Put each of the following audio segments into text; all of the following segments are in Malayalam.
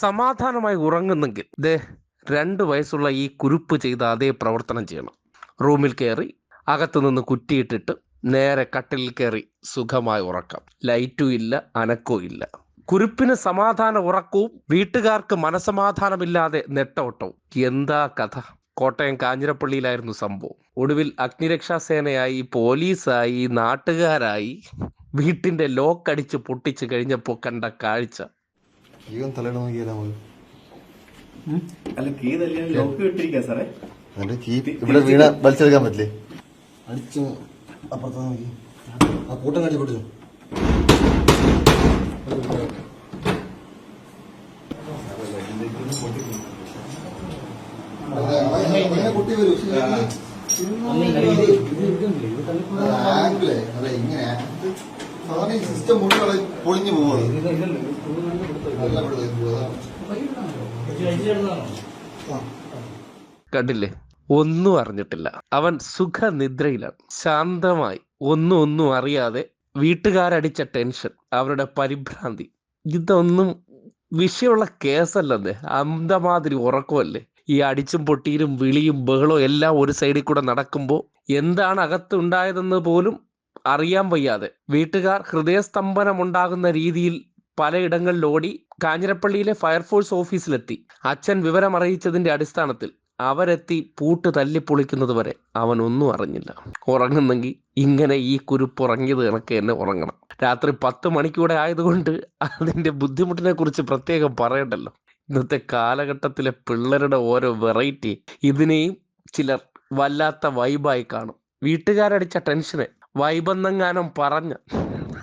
സമാധാനമായി ഉറങ്ങുന്നെങ്കിൽ ദേ രണ്ട് വയസ്സുള്ള ഈ കുരുപ്പ് ചെയ്ത അതേ പ്രവർത്തനം ചെയ്യണം. റൂമിൽ കയറി അകത്തു നിന്ന് കുറ്റിയിട്ടിട്ട് നേരെ കട്ടിലിൽ കയറി സുഖമായി ഉറക്കാം. ലൈറ്റും ഇല്ല അനക്കവും ഇല്ല. കുരുപ്പിന് സമാധാന ഉറക്കവും വീട്ടുകാർക്ക് മനസമാധാനമില്ലാതെ നെട്ടോട്ടവും. എന്താ കഥ? കോട്ടയം കാഞ്ഞിരപ്പള്ളിയിലായിരുന്നു സംഭവം. ഒടുവിൽ അഗ്നിരക്ഷാസേനയായി പോലീസായി നാട്ടുകാരായി വീട്ടിന്റെ ലോക്ക് അടിച്ച് പൊട്ടിച്ച് കഴിഞ്ഞപ്പോൾ കണ്ട കാഴ്ച. ജീവൻ തലയുടെ നോക്കിയാലോ നമുക്ക് അല്ല കീ തല്ലിയാൽ ലോക്ക് ഇട്ടിരിക്കാ സാറേ. എന്നിട്ട് കീ ഇവിടെ വീണ വലിച്ചെടുക്കാൻ പറ്റില്ലേ? അടിച്ചു അപ്പുറത്ത് നോക്കി ആ കൂട്ടം കാട്ടി പൊട്ടിച്ചു കുട്ടി വരും ഇങ്ങനെ ഈ സിസ്റ്റം മുഴുവൻ പൊളിഞ്ഞു പോകുന്നത് കണ്ടില്ലേ? ഒന്നും അറിഞ്ഞിട്ടില്ല. അവൻ സുഖനിദ്രയിലാണ്. ശാന്തമായി. ഒന്നും ഒന്നും അറിയാതെ വീട്ടുകാരടിച്ച ടെൻഷൻ അവരുടെ പരിഭ്രാന്തി. ഇതൊന്നും വിഷയമുള്ള കേസല്ലേ അന്തമാതിരി ഉറക്കമല്ലേ? ഈ അടിച്ചും പൊട്ടിയിലും വിളിയും ബഹളവും എല്ലാം ഒരു സൈഡിൽ കൂടെ നടക്കുമ്പോൾ എന്താണ് അകത്തുണ്ടായതെന്ന് പോലും അറിയാൻ വയ്യാതെ. വീട്ടുകാർ ഹൃദയസ്തംഭനമുണ്ടാകുന്ന രീതിയിൽ പലയിടങ്ങളിൽ ഓടി കാഞ്ഞിരപ്പള്ളിയിലെ ഫയർഫോഴ്സ് ഓഫീസിലെത്തി. അച്ഛൻ വിവരമറിയിച്ചതിന്റെ അടിസ്ഥാനത്തിൽ അവരെത്തി പൂട്ട് തല്ലിപ്പൊളിക്കുന്നത് വരെ അവൻ ഒന്നും അറിഞ്ഞില്ല. ഉറങ്ങുന്നെങ്കിൽ ഇങ്ങനെ ഈ കുരുപ്പ് ഉറങ്ങിയത് കണക്ക് എന്നെ ഉറങ്ങണം. രാത്രി പത്ത് മണിക്കൂടെ ആയതുകൊണ്ട് അതിന്റെ ബുദ്ധിമുട്ടിനെ കുറിച്ച് പ്രത്യേകം പറയണ്ടല്ലോ. ഇന്നത്തെ കാലഘട്ടത്തിലെ പിള്ളേരുടെ ഓരോ വെറൈറ്റി ഇതിനെയും ചിലർ വല്ലാത്ത വൈബായി കാണും. വീട്ടുകാരടിച്ച ടെൻഷന് വൈബെന്നെങ്ങാനും പറഞ്ഞ്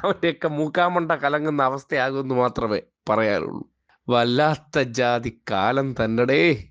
അവരെയൊക്കെ മൂക്കാമണ്ട കലങ്ങുന്ന അവസ്ഥയാകുമെന്ന് മാത്രമേ പറയാനുള്ളൂ. വല്ലാത്ത ജാതി കാലം തന്നടേ.